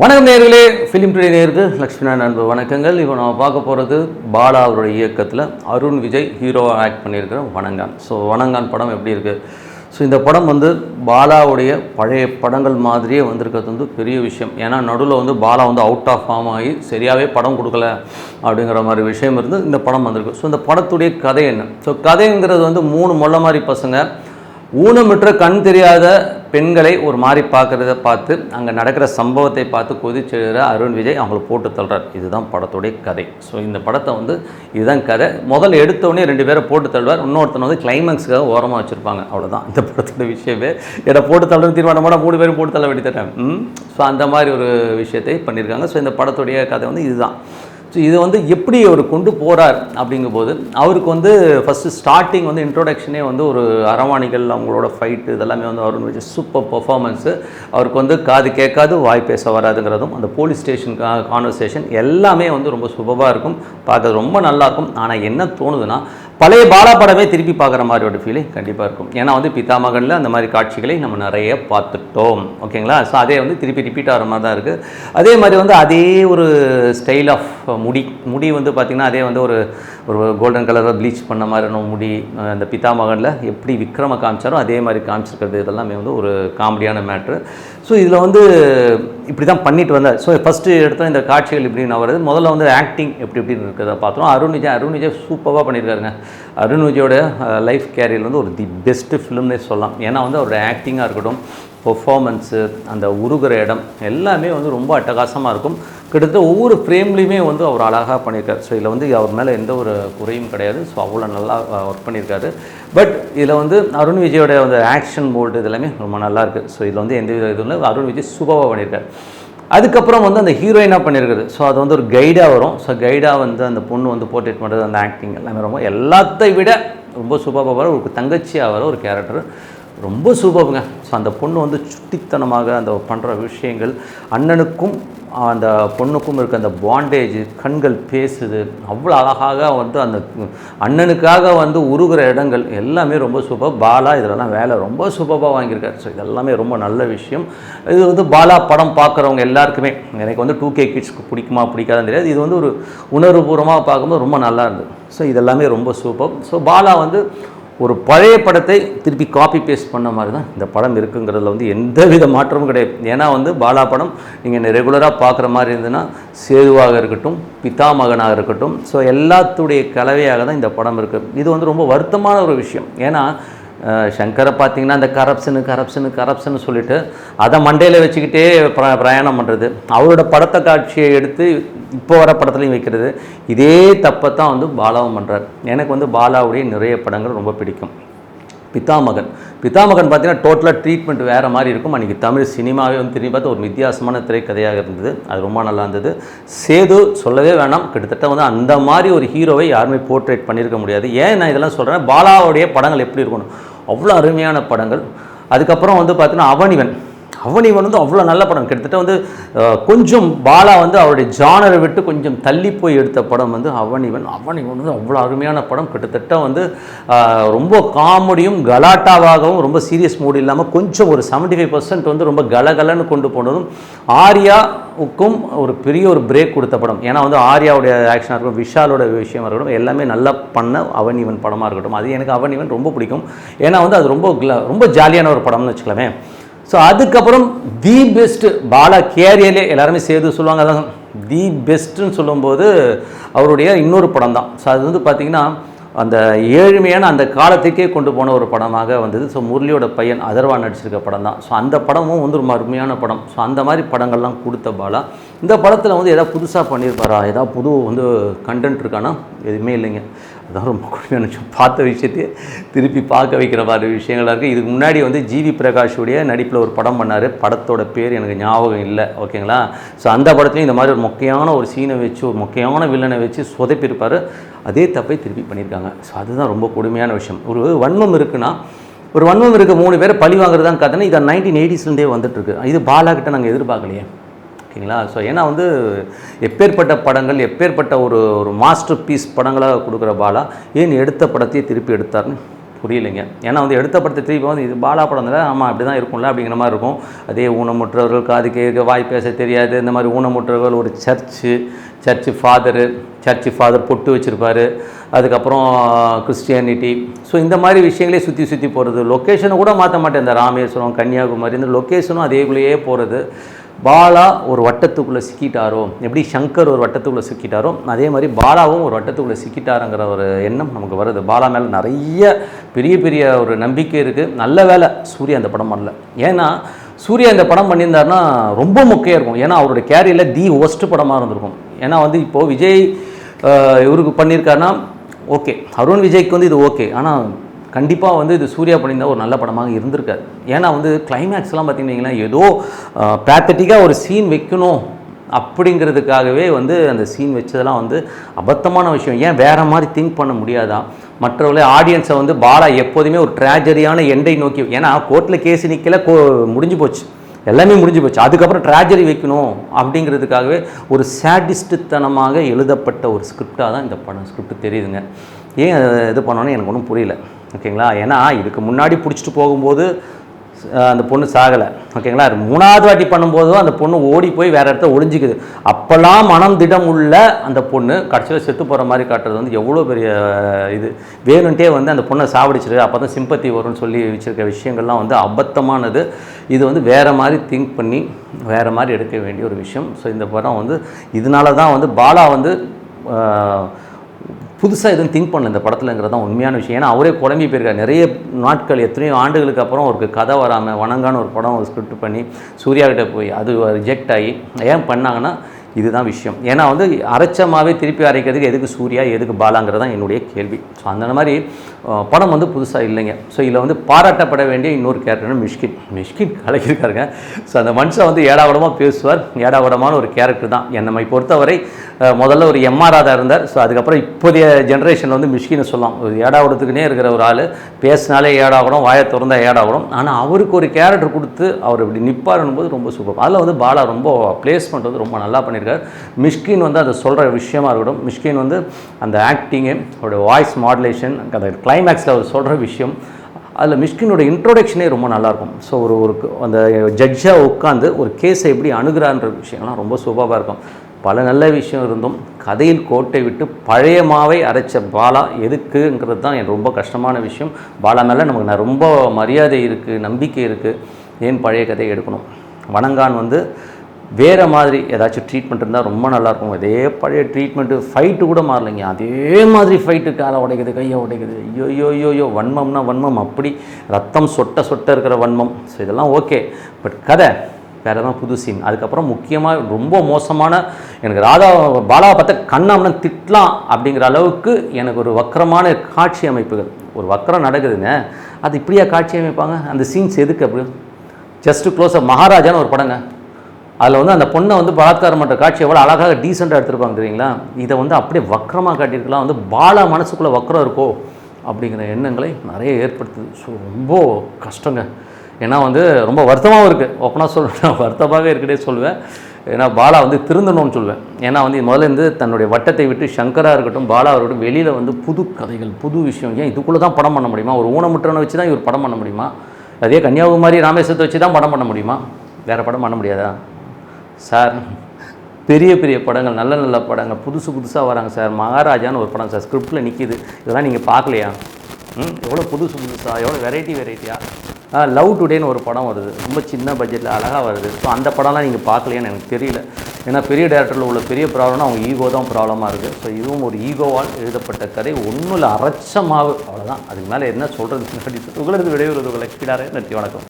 வணக்கம் நேர்களே film today நேருக்கு லக்ஷ்மணா அன்பு வணக்கங்கள். இப்போ நம்ம பார்க்க போகிறது பாலா அவருடைய இயக்கத்தில் அருண் விஜய் ஹீரோவாக ஆக்ட் பண்ணியிருக்கிற வணங்கான். ஸோ வணங்கான் படம் எப்படி இருக்குது ஸோ இந்த படம் வந்து பாலாவுடைய பழைய படங்கள் மாதிரியே வந்திருக்கிறது வந்து பெரிய விஷயம். ஏன்னா நடுவில் வந்து பாலா வந்து அவுட் ஆஃப் ஃபார்ம் ஆகி சரியாகவே படம் கொடுக்கல அப்படிங்கிற மாதிரி விஷயம் இருந்து இந்த படம் வந்திருக்கு. ஸோ இந்த படத்துடைய கதை என்ன? ஸோ கதைங்கிறது வந்து மூணு மொள்ள மாதிரி பசங்க. ஊனமுற்ற கண் தெரியாத பெண்களை ஒரு மாதிரி பார்க்குறத பார்த்து அங்கே நடக்கிற சம்பவத்தை பார்த்து கொதிச்செழுகிற அருண் விஜய் அவங்கள போட்டு தள்ளுறார். இதுதான் படத்துடைய கதை. ஸோ இந்த படத்தை வந்து இதுதான் கதை. முதல்ல எடுத்தோடனே ரெண்டு பேரை போட்டு தள்ளுவார். இன்னொருத்தனை வந்து கிளைமேக்ஸுக்காக ஓரமாக வச்சுருப்பாங்க. அவ்வளோதான் இந்த படத்தோட விஷயமே. என்னை போட்டு தள்ளுற தீர்மானமான மூணு பேரும் போட்டு தள்ள வேண்டித்தரேன் ம்? ஸோ அந்த மாதிரி ஒரு விஷயத்தை பண்ணியிருக்காங்க. ஸோ இந்த படத்துடைய கதை வந்து இதுதான். ஸோ இது வந்து எப்படி அவர் கொண்டு போகிறார் அப்படிங்கும்போது அவருக்கு வந்து ஃபஸ்ட்டு ஸ்டார்டிங் வந்து இன்ட்ரோடக்ஷனே வந்து ஒரு அரவாணிகள் அவங்களோட ஃபைட்டு இதெல்லாமே வந்து அவருன்னு வச்சு சூப்பர் பர்ஃபார்மன்ஸு அவருக்கு வந்து காது கேட்காது வாய் பேச வராதுங்கிறதும் அந்த போலீஸ் ஸ்டேஷன் கான்வர்சேஷன் எல்லாமே வந்து ரொம்ப சுபமாக இருக்கும். பார்க்கறது ரொம்ப நல்லாயிருக்கும் ஆனால் என்ன தோணுதுன்னா பழைய பாலா படமே திருப்பி பார்க்குற மாதிரி ஒரு ஃபீலிங் கண்டிப்பாக இருக்கும். ஏன்னா வந்து பித்தாமகனில் அந்த மாதிரி காட்சிகளை நம்ம நிறைய பார்த்துட்டோம். ஓகேங்களா? ஸோ அதே வந்து திருப்பி ரிப்பீட் ஆகிற மாதிரி தான் இருக்குது அதே மாதிரி வந்து அதே ஒரு ஸ்டைல் ஆஃப் முடி முடி வந்து பார்த்திங்கன்னா அதே வந்து ஒரு ஒரு கோல்டன் கலரில் ப்ளீச் பண்ண மாதிரியான முடி அந்த பித்தாமகனில் எப்படி விக்ரம காமிச்சாரோ அதே மாதிரி காமிச்சிருக்கிறது இதெல்லாமே வந்து ஒரு காமெடியான மேட்ரு ஸோ இதில் வந்து இப்படி தான் பண்ணிட்டு வந்தார். ஸோ ஃபஸ்ட்டு எடுத்த இந்த காட்சிகள் இப்படின்னு வருது முதல்ல வந்து ஆக்டிங் எப்படி எப்படின்னு இருக்கிறத பார்த்தோம். அருண் விஜய் அருண் விஜய் சூப்பராக பண்ணியிருக்காருங்க அருண் விஜயோட லைஃப் கேரியர் வந்து ஒரு தி பெஸ்ட்டு ஃபிலிம்னே சொல்லலாம். ஏன்னா வந்து அவரோட ஆக்டிங்காக இருக்கட்டும் பெர்ஃபார்மன்ஸு அந்த உருகிற இடம் எல்லாமே வந்து ரொம்ப அட்டகாசமாக இருக்கும். கிட்டத்தட்ட ஒவ்வொரு ஃப்ரேம்லேயுமே வந்து அவர் அழகாக பண்ணியிருக்காரு. ஸோ இதில் வந்து அவர் மேலே எந்த ஒரு குறையும் கிடையாது. ஸோ அவ்வளோ நல்லா ஒர்க் பண்ணியிருக்காரு. பட் இதில் வந்து அருண் விஜயோட அந்த ஆக்ஷன் போல்டு இதெல்லாமே ரொம்ப நல்லா இருக்குது ஸோ இதில் வந்து எந்த வித இதுவும் இல்லை. அருண் விஜய் சூப்பராக பண்ணியிருக்காரு. அதுக்கப்புறம் வந்து அந்த ஹீரோயினாக பண்ணியிருக்குது ஸோ அது வந்து ஒரு கைடாக வரும். ஸோ கைடாக வந்து அந்த பொண்ணு வந்து போர்ட்ரேட் பண்ணுறது அந்த ஆக்டிங் எல்லாமே ரொம்ப எல்லாத்தை விட ரொம்ப சூப்பராக வர ஒரு தங்கச்சியாக வர ஒரு கேரக்டர் ரொம்ப சூப்பருங்க ஸோ அந்த பொண்ணு வந்து சுட்டித்தனமாக அந்த பண்ணுற விஷயங்கள் அண்ணனுக்கும் அந்த பொண்ணுக்கும் இருக்க அந்த பாண்டேஜ் கண்கள் பேசுது. அவ்வளோ அழகாக வந்து அந்த அண்ணனுக்காக வந்து உருகிற இடங்கள் எல்லாமே ரொம்ப சூப்பர் பாலா இதெல்லாம் வேலை ரொம்ப சூப்பராக வாங்கியிருக்காரு. ஸோ இதெல்லாமே ரொம்ப நல்ல விஷயம். இது வந்து பாலா படம் பார்க்குறவங்க எல்லாருக்குமே. எனக்கு வந்து டூ கே கிட்ஸ்க்கு பிடிக்குமா பிடிக்காதான்னு தெரியாது. இது வந்து ஒரு உணர்வுபூர்வமாக பார்க்கும்போது ரொம்ப நல்லா இருந்தது. ஸோ இதெல்லாமே ரொம்ப சூப்பர் ஸோ பாலா வந்து ஒரு பழைய படத்தை திருப்பி காப்பி பேஸ்ட் பண்ண மாதிரி தான் இந்த படம் இருக்குங்கிறதுல வந்து எந்த வித மாற்றமும் கிடையாது. ஏன்னா வந்து பாலா படம் நீங்கள் ரெகுலராக பார்க்குற மாதிரி இருந்ததுன்னா சேதுவாக இருக்கட்டும் பிதாமகனாக இருக்கட்டும். ஸோ எல்லாத்துடைய கலவையாக தான் இந்த படம் இருக்குது இது வந்து ரொம்ப வருத்தமான ஒரு விஷயம். ஏன்னா சங்கரை பார்த்தீங்கன்னா அந்த கரப்ஷனு கரப்ஷனு கரப்ஷன் சொல்லிட்டு அதை மண்டையில் வச்சுக்கிட்டே பிர பிரயாணம் பண்ணுறது அவரோட படத்தை காட்சியை எடுத்து இப்போ வர படத்துலையும் வைக்கிறது. இதே தப்பை தான் வந்து பாலாவும் பண்ணுறார் எனக்கு வந்து பாலாவுடைய நிறைய படங்கள் ரொம்ப பிடிக்கும். பிதாமகன். பிதாமகன் பார்த்தீங்கன்னா டோட்டலாக ட்ரீட்மெண்ட் வேறு மாதிரி இருக்கும். அன்றைக்கி தமிழ் சினிமாவே வந்து திரும்பி பார்த்து ஒரு வித்தியாசமான திரைக்கதையாக இருந்தது. அது ரொம்ப நல்லா இருந்தது. சேது சொல்லவே வேணாம். கிட்டத்தட்ட வந்து அந்த மாதிரி ஒரு ஹீரோவை யாருமே போர்ட்ரேட் பண்ணியிருக்க முடியாது. ஏன் நான் இதெல்லாம் சொல்கிறேன் பாலாவுடைய படங்கள் எப்படி இருக்கணும்? அவ்வளோ அருமையான படங்கள். அதுக்கப்புறம் வந்து பார்த்தீங்கன்னா அவனிவன் அவனிவன் வந்து அவ்வளோ நல்ல படம். கிட்டத்தட்ட வந்து கொஞ்சம் பாலா வந்து அவருடைய ஜானரை விட்டு கொஞ்சம் தள்ளி போய் எடுத்த படம் வந்து அவனிவன் அவனிவன் வந்து அவ்வளோ அருமையான படம். கிட்டத்தட்ட வந்து ரொம்ப காமெடியும் கலாட்டாவாகவும் ரொம்ப சீரியஸ் மூடு இல்லாமல் கொஞ்சம் ஒரு செவன்ட்டி ஃபைவ் பர்சன்ட் வந்து ரொம்ப கலகலன்னு கொண்டு போனதும் ஆர்யாவுக்கும் ஒரு பெரிய ஒரு பிரேக் கொடுத்த படம். ஏன்னா வந்து ஆர்யாவுடைய ஆக்ஷனாக இருக்கட்டும் விஷாலோட விஷயமாக இருக்கட்டும் எல்லாமே நல்லா பண்ண அவன் இவன் படமாக இருக்கட்டும். அது எனக்கு அவன் இவன் ரொம்ப பிடிக்கும். ஏன்னா வந்து அது ரொம்ப ரொம்ப ஜாலியான ஒரு படம்னு வச்சுக்கலாமே. ஸோ அதுக்கப்புறம் தி பெஸ்ட்டு பாலா கேரியர்லே எல்லாருமே சேர்த்து சொல்லுவாங்க அதான் தி பெஸ்ட்டுன்னு சொல்லும்போது அவருடைய இன்னொரு படம் தான் ஸோ அது வந்து பார்த்திங்கன்னா அந்த ஏழ்மையான அந்த காலத்துக்கே கொண்டு போன ஒரு படமாக வந்தது. ஸோ முரளியோட பையன் அதர்வா நடிச்சிருக்க படம் தான் ஸோ அந்த படமும் வந்து ரொம்ப அருமையான படம். ஸோ அந்த மாதிரி படங்கள்லாம் கொடுத்த பாலா. இந்த படத்தில் வந்து எதாவது புதுசாக பண்ணியிருப்பாரா? ஏதாவது புது வந்து கண்டென்ட் இருக்கானா? எதுவுமே இல்லைங்க. அதான் ரொம்ப கொடுமையான விஷயம் பார்த்த விஷயத்தையே திருப்பி பார்க்க வைக்கிற மாதிரி விஷயங்களாக இருக்குது இதுக்கு முன்னாடி வந்து ஜிவி பிரகாஷுடைய நடிப்பில் ஒரு படம் பண்ணார். படத்தோட பேர் எனக்கு ஞாபகம் இல்லை. ஓகேங்களா? ஸோ அந்த படத்துலையும் இந்த மாதிரி ஒரு முக்கியமான ஒரு சீனை வச்சு ஒரு முக்கியமான வில்லனை வச்சு சொதப்பியிருப்பார். அதே தப்பை திருப்பி பண்ணியிருக்காங்க. ஸோ அதுதான் ரொம்ப கொடுமையான விஷயம். ஒரு வன்மம் இருக்குன்னா ஒரு வன்மம் இருக்க மூணு பேரை பழி வாங்குறது தான் கதைன்னு இதை நைன்டீன் எயிட்டிஸ்லேருந்தே வந்துட்டுருக்கு இது பாலாக்கிட்ட நாங்கள் எதிர்பார்க்கலையே. ஓகேங்களா? ஸோ ஏன்னா வந்து எப்பேற்பட்ட படங்கள் எப்பேற்பட்ட ஒரு ஒரு மாஸ்டர் பீஸ் படங்களாக கொடுக்குற பாலா ஏன் எடுத்த படத்தையே திருப்பி எடுத்தார்னு புரியலைங்க. ஏன்னா வந்து எடுத்த படத்தை திருப்பி வந்து இது பாலா படம் தான் ஆமாம் அப்படி தான் இருக்கும்ல அப்படிங்கிற மாதிரி இருக்கும். அதே ஊனமுற்றவர்கள் காது கேட்க வாய் பேச தெரியாது இந்த மாதிரி ஊனமுற்றவர்கள் ஒரு church church father church father பொட்டு வச்சுருப்பாரு. அதுக்கப்புறம் கிறிஸ்டியானிட்டி ஸோ இந்த மாதிரி விஷயங்களே சுற்றி சுற்றி போகிறது லொக்கேஷனை கூட மாற்ற மாட்டேன். இந்த ராமேஸ்வரம் கன்னியாகுமரி இந்த லொக்கேஷனும் அதேக்குள்ளேயே போகிறது பாலா ஒரு வட்டத்துக்குள்ளே சிக்கிட்டாரோ? எப்படி சங்கர் ஒரு வட்டத்துக்குள்ளே சிக்கிட்டாரோ? அதே மாதிரி பாலாவும் ஒரு வட்டத்துக்குள்ளே சிக்கிட்டாருங்கிற ஒரு எண்ணம் நமக்கு வருது. பாலா மேலே நிறைய பெரிய பெரிய ஒரு நம்பிக்கை இருக்குது நல்ல வேலை. சூர்யா அந்த படம் பண்ணல. ஏன்னா சூர்யா இந்த படம் பண்ணியிருந்தாருன்னா ரொம்ப முக்கியம் இருக்கும். ஏன்னா அவருடைய கேரியரில் தி ஒஸ்ட் படமாக இருந்திருக்கும். ஏன்னா வந்து இப்போது விஜய் இவருக்கு பண்ணியிருக்காருன்னா ஓகே அருண் விஜய்க்கு வந்து இது ஓகே ஆனால் கண்டிப்பாக வந்து இது சூர்யா பண்ணியிருந்தா ஒரு நல்ல படமாக இருந்திருக்காது ஏன்னா வந்து கிளைமேக்ஸ்லாம் பார்த்திங்கன்னா ஏதோ பேத்தட்டிக்காக ஒரு சீன் வைக்கணும் அப்படிங்கிறதுக்காகவே வந்து அந்த சீன் வச்சதெல்லாம் வந்து அபத்தமான விஷயம். ஏன் வேறு மாதிரி திங்க் பண்ண முடியாதா? மற்றவர்களே ஆடியன்ஸை வந்து பாலா எப்போதுமே ஒரு ட்ராஜடியான எண்டை நோக்கி ஏன்னா கோர்ட்டில் கேஸ் நிற்கல கோ முடிஞ்சு போச்சு. எல்லாமே முடிஞ்சு போச்சு. அதுக்கப்புறம் ட்ராஜடி வைக்கணும் அப்படிங்கிறதுக்காகவே ஒரு சேடிஸ்டுத்தனமாக எழுதப்பட்ட ஒரு ஸ்கிரிப்டாக தான் இந்த படம் ஸ்கிரிப்ட் தெரியுதுங்க. ஏன் அதை இது பண்ணோன்னு எனக்கு ஒன்றும் புரியல. ஓகேங்களா? ஏன்னா இதுக்கு முன்னாடி பிடிச்சிட்டு போகும்போது அந்த பொண்ணு சாகலை. ஓகேங்களா? மூணாவது வாட்டி பண்ணும்போதும் அந்த பொண்ணு ஓடி போய் வேறு இடத்த ஒளிஞ்சிக்குது. அப்போல்லாம் மனம் திடம் உள்ள அந்த பொண்ணு கடைசியில் செத்து போகிற மாதிரி காட்டுறது வந்து எவ்வளோ பெரிய இது. வேணுன்ட்டே வந்து அந்த பொண்ணை சாவடிச்சிரு அப்போ தான் சிம்பத்தி வரும்னு சொல்லி வச்சுருக்க விஷயங்கள்லாம் வந்து அபத்தமானது. இது வந்து வேறு மாதிரி திங்க் பண்ணி வேறு மாதிரி எடுக்க வேண்டிய ஒரு விஷயம். ஸோ இந்த படம் வந்து இதனால தான் வந்து பாலா வந்து புதுசாக எதுவும் திங்க் பண்ணல இந்த படத்துலங்கிறது தான் உண்மையான விஷயம். ஏன்னா அவரே குழம்பி போயிருக்காரு. நிறைய நாட்கள் எத்தனையோ ஆண்டுகளுக்கு அப்புறம் அவருக்கு கதை வராமல் வணங்கான்னு ஒரு படம் ஒரு ஸ்கிரிப்ட் பண்ணி சூர்யாகிட்ட போய் அது ரிஜெக்ட் ஆகி ஏன் பண்ணாங்கன்னா இதுதான் விஷயம். ஏன்னா வந்து அரைச்சமாவே திருப்பி அரைக்கிறதுக்கு எதுக்கு சூர்யா எதுக்கு பாலாங்கிறது தான் என்னுடைய கேள்வி. ஸோ அந்த மாதிரி படம் வந்து புதுசாக இல்லைங்க. ஸோ இதில் வந்து பாராட்டப்பட வேண்டிய இன்னொரு கேரக்டர்னு மிஷ்கின். மிஷ்கின் கலக்கியிருக்காருங்க. ஸோ அந்த மனுஷன் வந்து ஏடாவடமாக பேசுவார். ஏடாவடமான ஒரு கேரக்டர் தான். என்னை பொறுத்தவரை முதல்ல ஒரு எம்ஆர்ஆ தான் இருந்தார். ஸோ அதுக்கப்புறம் இப்போதைய ஜென்ரேஷனில் வந்து மிஷ்கின்னு சொல்லலாம். ஒரு ஏடாவடத்துக்குனே இருக்கிற ஒரு ஆள். பேசினாலே ஏடாவிடம் வாயை திறந்தால் ஏடாவிடம் ஆனால் அவருக்கு ஒரு கேரக்டர் கொடுத்து அவர் இப்படி நிற்பாருன்னு போது ரொம்ப சூப்பர். அதில் வந்து பாலா ரொம்ப பிளேஸ்மெண்ட் வந்து ரொம்ப நல்லா பண்ணியிருக்காரு. மிஷ்கின் வந்து அதை சொல்கிற விஷயமா இருக்கட்டும். மிஷ்கின் வந்து அந்த ஆக்டிங்கு அவருடைய வாய்ஸ் மாடுலேஷன் அந்த கிளைமேக்ஸில் அவர் சொல்கிற விஷயம் அதில் மிஷ்கினோட இன்ட்ரோடக்ஷனே ரொம்ப நல்லாயிருக்கும் ஸோ ஒரு ஒரு அந்த ஜட்ஜாக உட்காந்து ஒரு கேஸை எப்படி அணுகிறான்ற விஷயம்லாம் ரொம்ப சூப்பராக இருக்கும். பல நல்ல விஷயம் இருந்தும் கதையில் கோட்டை விட்டு பழைய மாவை அரைச்ச பாலா எதுக்குங்கிறது தான் எனக்கு ரொம்ப கஷ்டமான விஷயம். பாலா மேலே நமக்கு நான் ரொம்ப மரியாதை இருக்குது நம்பிக்கை இருக்குது ஏன் பழைய கதையை எடுக்கணும்? வணங்கான் வந்து வேறு மாதிரி ஏதாச்சும் ட்ரீட்மெண்ட் இருந்தால் ரொம்ப நல்லாயிருக்கும். அதே பழைய ட்ரீட்மெண்ட்டு ஃபைட்டு கூட மாறலைங்க. அதே மாதிரி ஃபைட்டு காலை உடைக்குது கையை உடைக்குது. ஐயோ ஐயோ ஐயோ வன்மம்னா வன்மம். அப்படி ரத்தம் சொட்ட சொட்ட இருக்கிற வன்மம். ஸோ இதெல்லாம் ஓகே பட் கதை வேறு தான் புது சீன் அதுக்கப்புறம் முக்கியமாக ரொம்ப மோசமான எனக்கு ராதா பாலாவை பார்த்தா கண்ணாமனா திட்டலாம் அப்படிங்கிற அளவுக்கு எனக்கு ஒரு வக்கரமான காட்சி அமைப்புகள். ஒரு வக்கரம் நடக்குதுங்க. அது இப்படியா காட்சி அமைப்பாங்க? அந்த சீன்ஸ் எதுக்கு அப்படி? ஜஸ்ட் க்ளோஸ் மகாராஜான்னு ஒரு படங்க. அதில் வந்து அந்த பொண்ணை வந்து பலாத்காரம் பண்ணுற காட்சி எவ்வளோ அழகாக டீசெண்டாக எடுத்திருப்பாங்க தெரியுங்களா? இதை வந்து அப்படியே வக்கரமாக காட்டியிருக்கலாம். வந்து பாலா மனசுக்குள்ளே வக்கரம் இருக்கோ அப்படிங்கிற எண்ணங்களை நிறைய ஏற்படுத்துது. ஸோ ரொம்ப கஷ்டங்க. ஏன்னா வந்து ரொம்ப வருத்தமாகவும் இருக்குது ஓப்பனாக சொல்கிறேன் வருத்தமாகவே இருக்கட்டே சொல்லுவேன் ஏன்னா பாலா வந்து திருந்தணும்னு சொல்லுவேன் ஏன்னா வந்து முதல்ல இருந்து தன்னுடைய வட்டத்தை விட்டு சங்கராக இருக்கட்டும் பாலா இருக்கட்டும் வெளியில் வந்து புது கதைகள் புது விஷயம். ஏன் இதுக்குள்ளே தான் படம் பண்ண முடியுமா? ஒரு ஊனமுற்றனை வச்சு தான் இவர் படம் பண்ண முடியுமா? அதே கன்னியாகுமரி ராமேஸ்வரத்தை வச்சு தான் படம் பண்ண முடியுமா? வேறு படம் பண்ண முடியாதா? சார் பெரிய பெரிய படங்கள் நல்ல நல்ல படங்கள். புதுசு புதுசாக வராங்க சார். மகாராஜான்னு ஒரு படம் சார். ஸ்கிரிப்டில் நிற்கிது இதெல்லாம் நீங்கள் பார்க்கலையா? ம் எவ்வளோ புதுசு புதுசாக எவ்வளோ வெரைட்டி வெரைட்டியாக லவ் டுடேன்னு ஒரு படம் வருது. ரொம்ப சின்ன பட்ஜெட்டில் அழகாக வருது. ஸோ அந்த படம்லாம் நீங்கள் பார்க்கலையான்னு எனக்கு தெரியல. ஏன்னா பெரிய டேரக்டரில் உள்ள பெரிய ப்ராப்ளம்னா அவங்க ஈகோ தான் ப்ராப்ளமாக இருக்குது ஸோ இதுவும் ஒரு ஈகோவால் எழுதப்பட்ட கதை. ஒன்றும் இல்லை அரைச்ச அவ்வளோதான் அதுக்கு மேலே என்ன சொல்கிறது உங்களுக்கு விடைபெறுவது உங்களை கிடாரே நன்றி வணக்கம்.